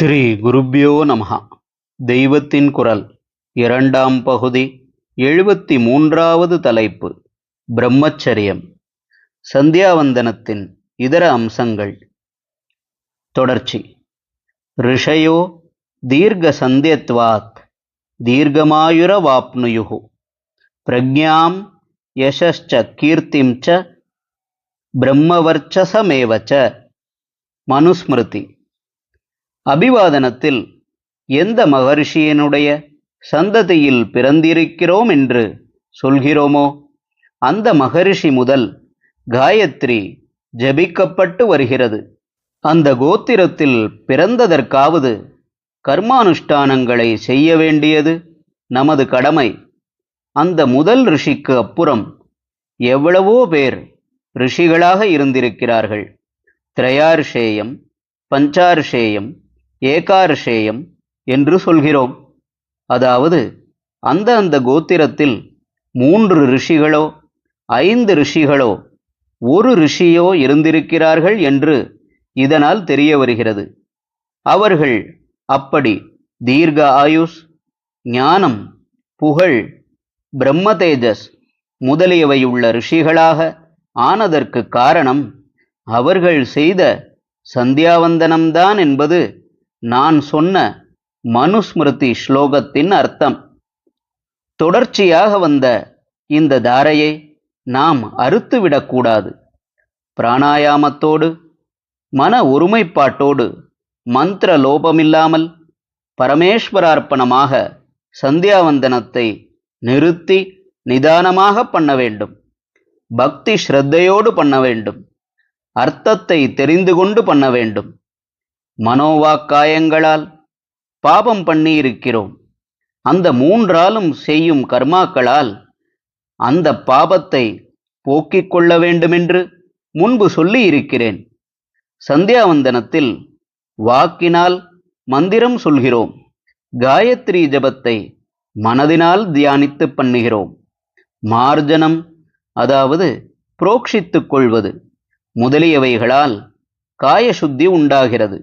ஸ்ரீ குருப்யோ நமஹா. தெய்வத்தின் குரல் இரண்டாம் பகுதி எழுபத்தி மூன்றாவது தலைப்பு பிரம்மச்சரியம். சந்தியாவந்தனத்தின் இதர அம்சங்கள். தொடர்ச்சி. ரிஷயோ தீர்க்க சந்தியத்வாத் தீர்க்கமாயுரவாப்னுயு பிரஜாம் யசச்ச கீர்த்திம் ச பிரம்மவர்ச்சசமேவ மனுஸ்மிருதி. அபிவாதனத்தில் எந்த மகர்ஷியினுடைய சந்ததியில் பிறந்திருக்கிறோம் என்று சொல்கிறோமோ அந்த மகரிஷி முதல் காயத்ரி ஜபிக்கப்பட்டு வருகிறது. அந்த கோத்திரத்தில் பிறந்ததற்காவது கர்மானுஷ்டானங்களை செய்ய வேண்டியது நமது கடமை. அந்த முதல் ரிஷிக்கு அப்புறம் எவ்வளவோ பேர் ரிஷிகளாக இருந்திருக்கிறார்கள். திரையார்ஷேயம் பஞ்சார்ஷேயம் ஏகாரிஷேயம் என்று சொல்கிறோம். அதாவது அந்த அந்த கோத்திரத்தில் மூன்று ரிஷிகளோ ஐந்து ரிஷிகளோ ஒரு ரிஷியோ இருந்திருக்கிறார்கள் என்று இதனால் தெரிய வருகிறது. அவர்கள் அப்படி தீர்க்க ஆயுஷ் ஞானம் புகழ் பிரம்ம தேஜஸ் முதலியவையுள்ள ரிஷிகளாக ஆனதற்கு காரணம் அவர்கள் செய்த சந்தியாவந்தனம்தான் என்பது நான் சொன்ன மனுஸ்மிருதி ஸ்லோகத்தின் அர்த்தம். தொடர்ச்சியாக வந்த இந்த தாரையை நாம் அறுத்துவிடக்கூடாது பிராணாயாமத்தோடு மன ஒருமைப்பாட்டோடு மந்திர லோபமில்லாமல் பரமேஸ்வரார்ப்பணமாக சந்தியாவந்தனத்தை நிறுத்தி நிதானமாக பண்ண வேண்டும். பக்தி ஸ்ரத்தையோடு பண்ண வேண்டும். அர்த்தத்தை தெரிந்து கொண்டு பண்ண வேண்டும். மனோவாக்காயங்களால் பாபம் பண்ணியிருக்கிறோம். அந்த மூன்றாலும் செய்யும் கர்மாக்களால் அந்த பாபத்தை போக்கிக் கொள்ள வேண்டுமென்று முன்பு சொல்லி இருக்கிறேன் சந்தியாவந்தனத்தில் வாக்கினால் மந்திரம் சொல்கிறோம். காயத்ரி ஜபத்தை மனதினால் தியானித்து பண்ணுகிறோம். மார்ஜனம் அதாவது புரோக்ஷித்துக் கொள்வது முதலியவைகளால் காயசுத்தி உண்டாகிறது.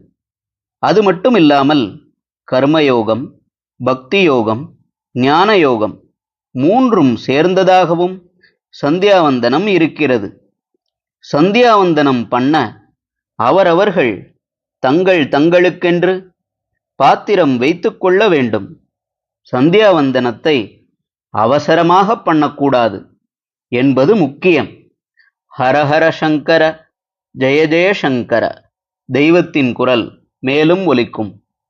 அது மட்டும் இல்லாமல் கர்மயோகம் பக்தி யோகம் ஞான யோகம் மூன்றும் சேர்ந்ததாகவும் சந்தியாவந்தனம் இருக்கிறது. சந்தியாவந்தனம் பண்ண அவரவர்கள் தங்கள் தங்களுக்கென்று பாத்திரம் வைத்துக்கொள்ள வேண்டும். சந்தியாவந்தனத்தை அவசரமாக பண்ணக்கூடாது என்பது முக்கியம். ஹரஹர சங்கர ஜெய ஜெய சங்கர தெய்வத்தின் குரல். மேலும் ஒலிக்கும்.